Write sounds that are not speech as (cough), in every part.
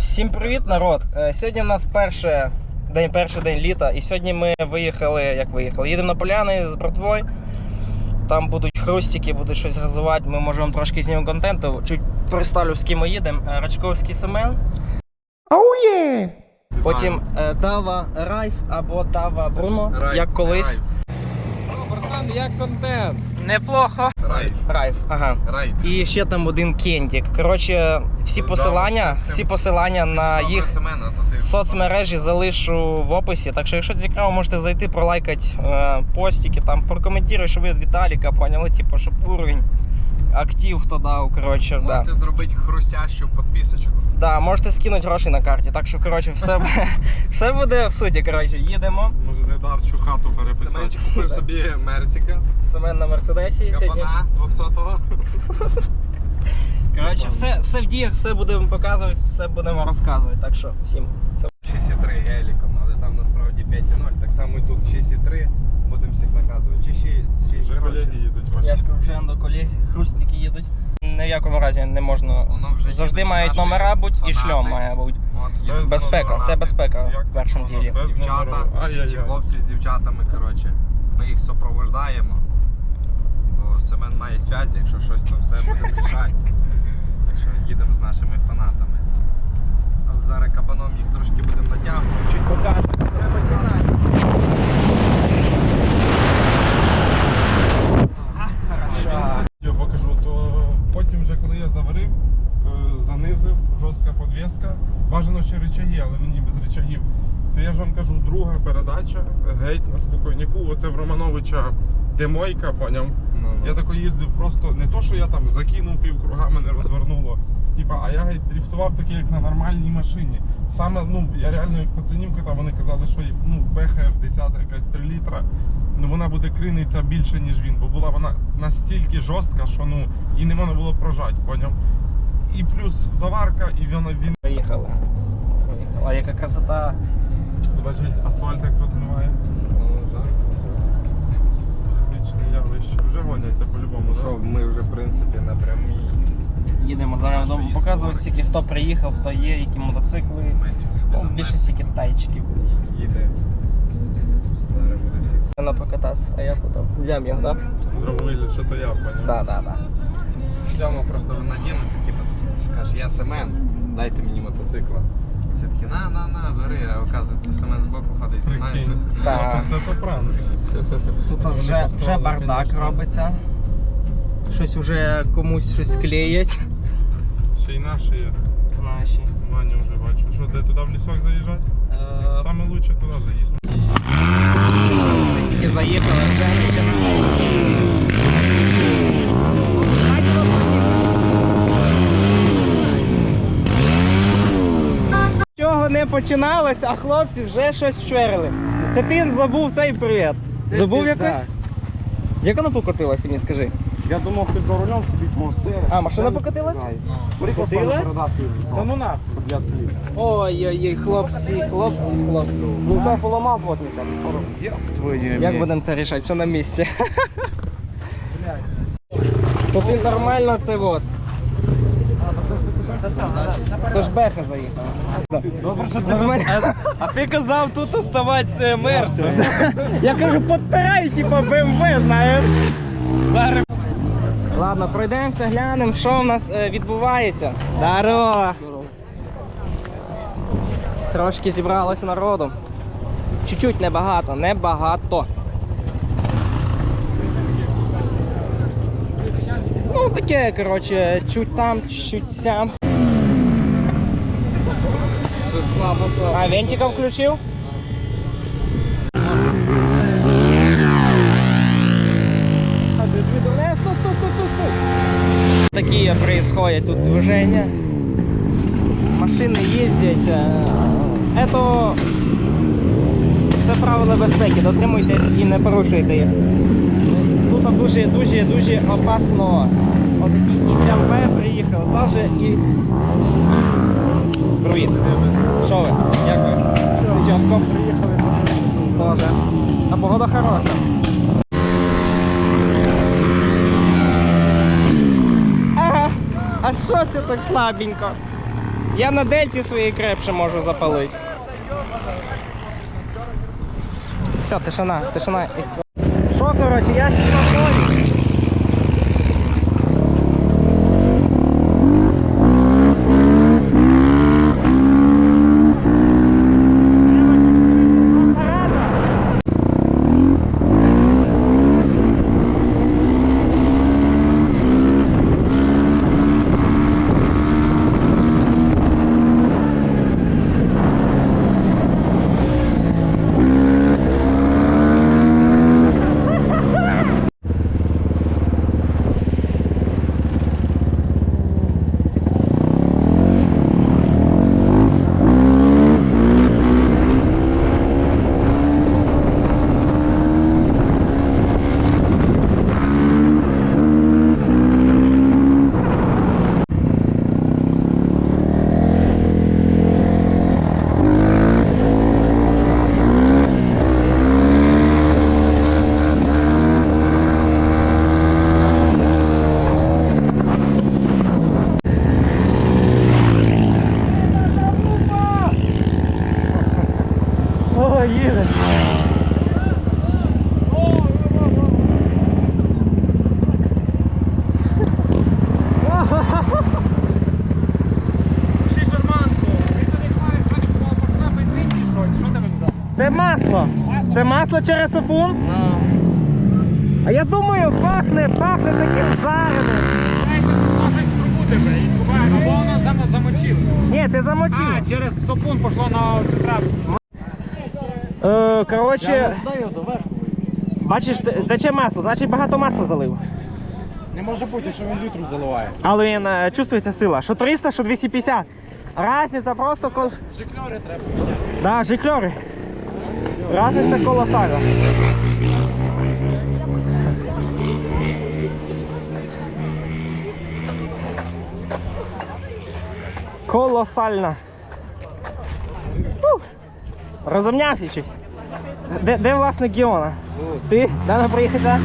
Всім привіт, народ! Е, Сьогодні в нас перше день, перший день літа, і сьогодні ми виїхали, як виїхали. Їдемо на поляни з братвою. Там будуть хрустики, будуть щось газувати. Ми можемо трошки знімемо контенту. Чуть представлю, з ким ми їдемо. Е, Рачковський Семен. Потім е, Дава Райф або Дава Бруно, як колись. Братан, як контент? Неплохо. Райф. Райф, ага. Райф. І ще там один кентік. Коротше, всі посилання, всі посилання на їх Семена, то ти соцмережі залишу в описі. Так що, якщо цікаво, можете зайти, пролайкати е, постики, там прокоментуй, що ви від Віталіка поняли, типу, щоб уровень актив хто дав. Коротше, да. можете зробити хрустящу підписочку. Да, можете скинути гроші на карті. Так що, коротше, все, (laughs) все буде в суті. Коротше, їдемо. Може не дарчу хату переписати. Семенчик купив собі Мерсіка, Семен на Мерседесі сьогодні. 200-го. Коротше, все, все в діях, все будемо показувати, все будемо розказувати. Так що всім. 6,3 геліком, але там насправді 5,0. Так само і тут 6,3. Будемо всіх наказувати. Чи ще чи Вже коротше, колеги їдуть ваші. Я ж кажу, вже до колеги хрустики їдуть. Ні в якому разі не можна. Воно вже Завжди їдуть мають наші номера бути і фанати. шльом має бути. От, їдуть Без Безпека, фанати. це безпека Як в першому воно? ділі. Без Дівчата, номеру. Ай-яй-яй. чи хлопці з дівчатами, коротше. Ми їх супровождаємо. Бо Семен має зв'язі, якщо щось, то все буде (laughs) рішати. Так що їдемо з нашими фанатами. Але зараз кабаном їх трошки будемо натягувати. Чуть покати. Треба сігнати. А, хорошо. Я покажу, то потім вже коли я заварив, е, занизив, жорстка подвіска. Бажано ще речаги, але мені без речагів. То я ж вам кажу, друга передача, геть на спокійніку. Оце в Романовича демойка, поняв. Я тако їздив просто не то, що я там закинув півкруга, мене розвернуло. Типа, а я геть дріфтував таке, як на нормальній машині. Саме, ну, я реально як пацанів катав, вони казали, що ну, БХФ 10 якась 3 літра, ну вона буде криниться більше, ніж він, бо була вона настільки жорстка, що ну і не можна було прожати, поняв? І плюс заварка, і вона він. Поїхали. Поїхали. А яка красота. Бачить, асфальт як розмиває. Фізичне явище. Вже гоняться по-любому, Що, так? ми вже в принципі на прямій. Їдемо зараз вдома показувати, скільки хто приїхав, хто є, які мотоцикли. Ну, більшості китайчиків. Вона покататися, а я потім взям його, да? Зробив вигляд, що то я, поняв? Да, да, да. Шльому просто надінути, типу, скаже, я Семен, дайте мені мотоцикла. Всі такі, на, на, на, бери, а оказується Семен збоку ходить, знімає. Так. Це то правда. Тут вже, вже бардак робиться. Щось вже комусь щось клеять. Ще й наші є. Наші. Ваня вже бачу. Що, де туди в лісок заїжджати? Е, Саме лучше туди заїхати. Тільки заїхали, вже Чого не починалось, а хлопці вже щось вчерили. Це ти забув цей привіт. Забув якось? Як воно покотилося, мені скажи? Я думав, ти за рулем сидить, може це. А, машина покотилась? Покотилась? Та ну на. Ой-ой-ой, хлопці, хлопці, хлопці. Ну вже поламав плотника. Як твої Як будемо це рішати? Все на місці. То ти нормально це от. То ж Беха заїхав. Добре, що Нормально. А ти казав тут оставати мерсом. Я кажу, підпирай, типа БМВ, знаєш. Зараз. Ладно, пройдемося, глянемо, що в нас е, відбувається. Здорово! Трошки зібралося народу. Чуть-чуть небагато, небагато. Ну таке, коротше, чуть там, чуть сям. Що слабо, слабо. А вентика включив? Такие происходят тут движения. Машини їздять. е, Это все правила безпеки. Дотримуйтесь і не порушуйте їх. Тут дуже дуже дуже опасно. Отакі і БМВ приїхали, теж і. Привіт. Що ви? Як ви? Чітко. Приїхали теж. А погода хороша. Що це так слабенько? Я на дельті своїй крепше можу запалити. Все, тишина, тишина. Що, коротше, я світлофорі. О, їде. Це масло. Це масло через сапун? А я думаю, пахне, пахне таким жареним. Або воно зам- замочило. Ні, це замочив. А, через сопун пошло на трап. Е, коротше, доверху. бачиш, те- тече масло, значить багато масла залив. Не може бути, що він літру заливає. Але він е, чувствується сила. Що 300, що 250. Разниця просто кол... Жикльори треба міняти. Да, жикльори. Разниця колосальна. Колосальна. Розумнявся чуть. Де, де власник Геона? Ти? Дана приїхати?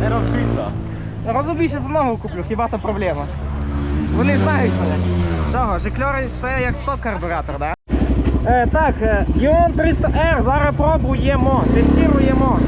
Не розбійся. Розбійся за ногу куплю, хіба то проблема. Вони знають мене. Того, жикльори це як сток карбюратор, да? Е, так, е, 300R зараз пробуємо, тестуємо.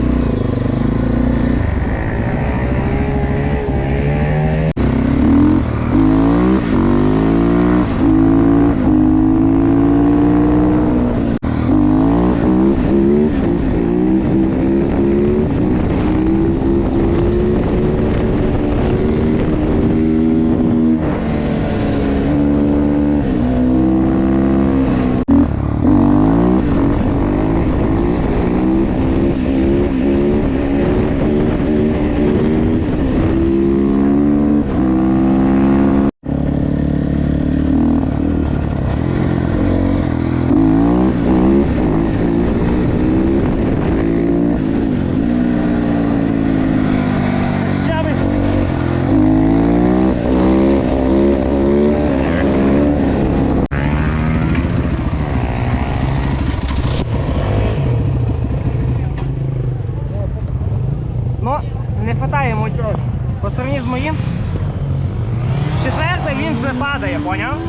acompañado?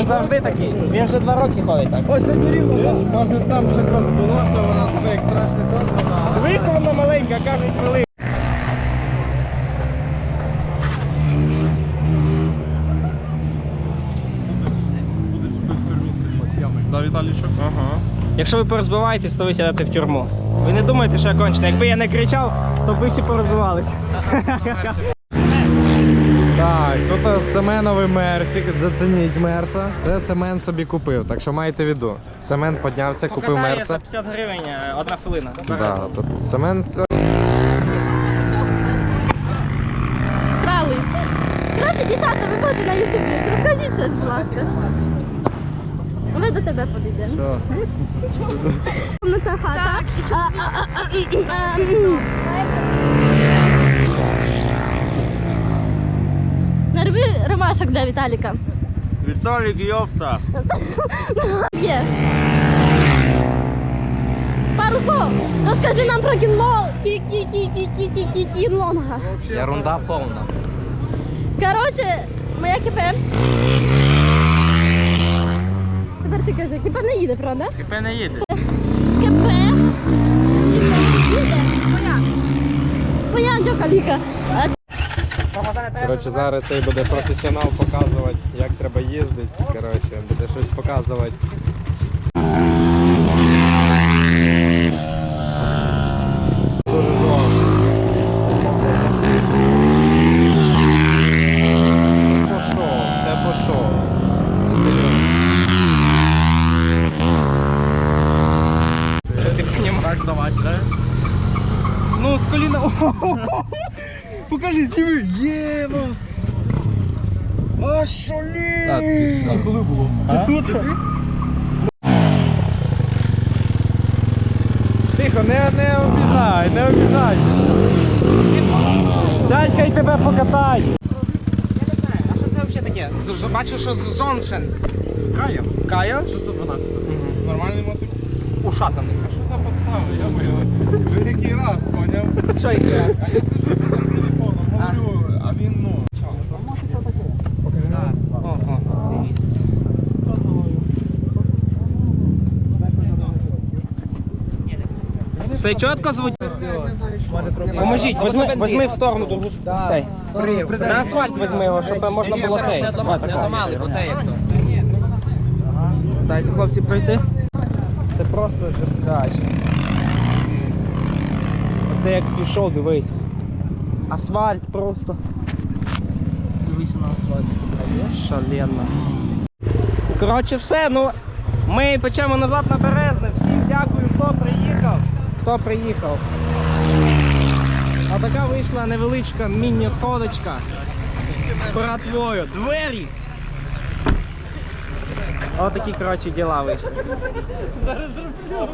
Він завжди такий. Він вже два роки ходить так. Ось сьогодні рівно. Може там щось вас було, що вона тебе як страшний сон. Велика вона маленька, кажуть велика. Да, Віталійчик? Ага. Якщо ви порозбиваєтесь, то ви сядете в тюрму. Ви не думаєте, що я кончений. Якби я не кричав, то б ви всі порозбивалися. Так, тут Семеновий мерсик, зацініть мерса. Це Семен собі купив, так що маєте в виду. Семен піднявся, купив Покатає мерса. за 50 гривень е, одна хвилина. Да, тут Семен Крали. Коротше, дівчата, ви будете на ютубі. Розкажіть щось, будь ласка. Ми до тебе підійдемо. Що? Комната хата. А, ромашок для Віталіка. Віталік Йовта. (laughs) Є. Пару слов. Розкажи нам про кінло. Кінлонга. Ерунда повна. Коротше, моя КП. Тепер ти кажи, КП не їде, правда? КП не їде. КП. Їде. Їде. Моя. Моя Андюка Ліка. Коротше, зараз цей буде професіонал показувати, як треба їздити. Коротше, буде щось показувати. Так здавати, да? Ну, з коліна. (laughs) Покажи, зніми. Є, ну. А що лі? Та ти коли було? Це тут? Тихо, не, не обіжай, не обіжай. Сядь, хай тебе покатать. Я а що це взагалі таке? Бачу, що з Жоншен. Кая. Кая? 612. Нормальний мотик. Ушатаний. А що за подстава? Я виявив. Вже який раз, поняв? Що яке? А я сижу тут з телефоном, говорю, а він ну. Ого. Все чітко звуть? Поможіть, возьми, возьми в сторону другу цей. На асфальт возьми його, щоб можна було цей. Дайте хлопці пройти. Це просто жескач. Оце як пішов, дивись. Асфальт просто. Дивись на асфальт. Шалено. Коротше, все, ну ми печемо назад на Березне. Всім дякую, хто приїхав. Хто приїхав. А така вийшла невеличка міні-сходочка з братвою. Двері! Отакі, коротше, діла вийшли. Зараз зроблю.